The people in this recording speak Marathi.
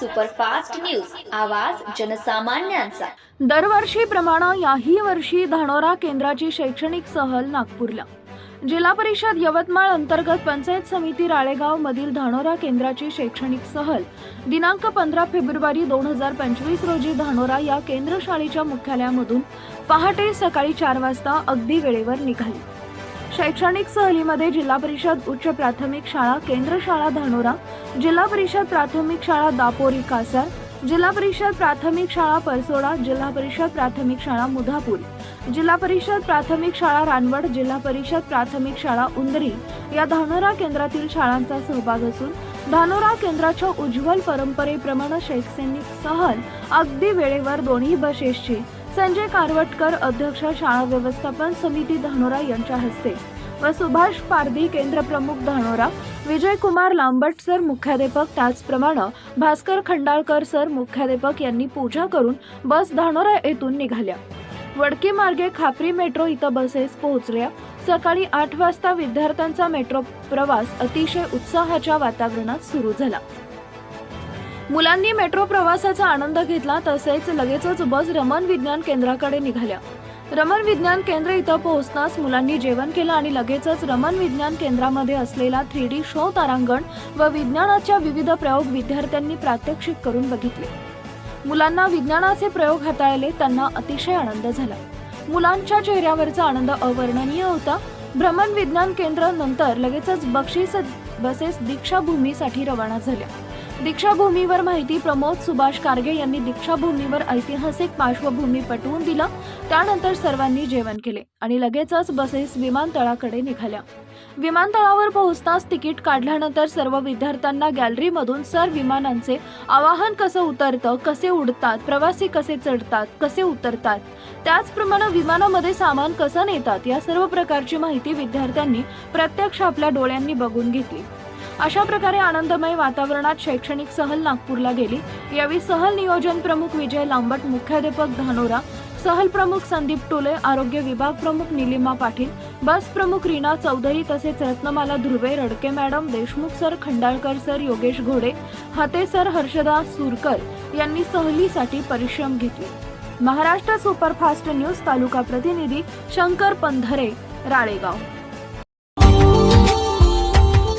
Superfast news. आवाज जनसामान्यांचा. दरवर्षीप्रमाणे याही वर्षी धानोरा केंद्राची शैक्षणिक सहल नागपूरला. जिल्हा परिषद यवतमाळ अंतर्गत पंचायत समिती राळेगाव मधील धानोरा केंद्राची शैक्षणिक सहल दिनांक पंधरा फेब्रुवारी दोन हजार पंचवीस रोजी धानोरा या केंद्र शाळेच्या मुख्यालयामधून पहाटे सकाळी चार वाजता अगदी वेळेवर निघाली. शैक्षणिक सहलीमध्ये जिल्हा परिषद उच्च प्राथमिक शाळा केंद्र शाळा धानोरा जिल्हा परिषद प्राथमिक शाळा दापोरी कासार जिल्हा परिषद प्राथमिक शाळा परसोडा जिल्हा परिषद प्राथमिक शाळा मुधापूर जिल्हा परिषद प्राथमिक शाळा रानवड जिल्हा परिषद प्राथमिक शाळा उंदरी या धानोरा केंद्रातील शाळांचा सहभाग असून धानोरा केंद्राच्या उज्ज्वल परंपरेप्रमाणे शैक्षणिक सहल अगदी वेळेवर दोन्ही बसेसची संजय कारवटकर अध्यक्ष शाळा व्यवस्थापन समिती धानोरा यांच्या हस्ते व सुभाष पारधी केंद्र प्रमुख धानोरा विजयकुमार लांबट सर मुख्याध्यापक त्याचप्रमाणे भास्कर खंडाळकर सर मुख्याध्यापक यांनी पूजा करून बस धानोरा येथून निघाल्या. वडकी मार्गे खापरी मेट्रो इथं बसेस पोहोचल्या. सकाळी आठ वाजता विद्यार्थ्यांचा मेट्रो प्रवास अतिशय उत्साहाच्या वातावरणात सुरू झाला. मुलांनी मेट्रो प्रवासाचा आनंद घेतला तसेच लगेचच बस रमण विज्ञान केंद्राकडे निघाल्या. रमण विज्ञान केंद्र इथं पोहोचताच मुलांनी जेवण केलं आणि लगेचच रमण विज्ञान केंद्रामध्ये असलेला थ्री डी शो तारांगण व विज्ञानाच्या विविध प्रयोग विद्यार्थ्यांनी प्रात्यक्षिक करून बघितले. मुलांना विज्ञानाचे प्रयोग हाताळले त्यांना अतिशय आनंद झाला. मुलांच्या चेहऱ्यावरचा आनंद अवर्णनीय होता. भ्रमण विज्ञान केंद्र नंतर लगेचच बक्षीस बसेस दीक्षाभूमीसाठी रवाना झाल्या. दीक्षाभूमीवर माहिती प्रमोद सुभाष कारगे यांनी दीक्षाभूमीवर ऐतिहासिक पार्श्वभूमी पटवून दिला. त्यानंतर सर्वांनी जेवण केले आणि लगेचच बसेस विमानतळाकडे निघाल्या. विमानतळावर पोहोचताच तिकीट काढल्यानंतर सर्व विद्यार्थ्यांना गॅलरीमधून सर विमानांचे आवाहन कसं उतरतं कसे उडतात प्रवासी कसे चढतात कसे उतरतात त्याचप्रमाणे विमानामध्ये सामान कसं नेतात या सर्व प्रकारची माहिती विद्यार्थ्यांनी प्रत्यक्ष आपल्या डोळ्यांनी बघून घेतली. अशा प्रकारे आनंदमय वातावरणात शैक्षणिक सहल नागपूरला गेली. यावेळी सहल नियोजन प्रमुख विजय लांबट मुख्याध्यापक धानोरा सहल प्रमुख संदीप टोले आरोग्य विभाग प्रमुख निलिमा पाटील बस प्रमुख रीना चौधरी तसेच Ratnamala Dhruve Radke madam Deshmukh sir Khandalkar sir Yogesh Ghode Hate sir Harshada Surkar यांनी सहलीसाठी परिश्रम घेतले. महाराष्ट्र सुपरफास्ट न्यूज तालुका प्रतिनिधी शंकर पंधरे राळेगाव.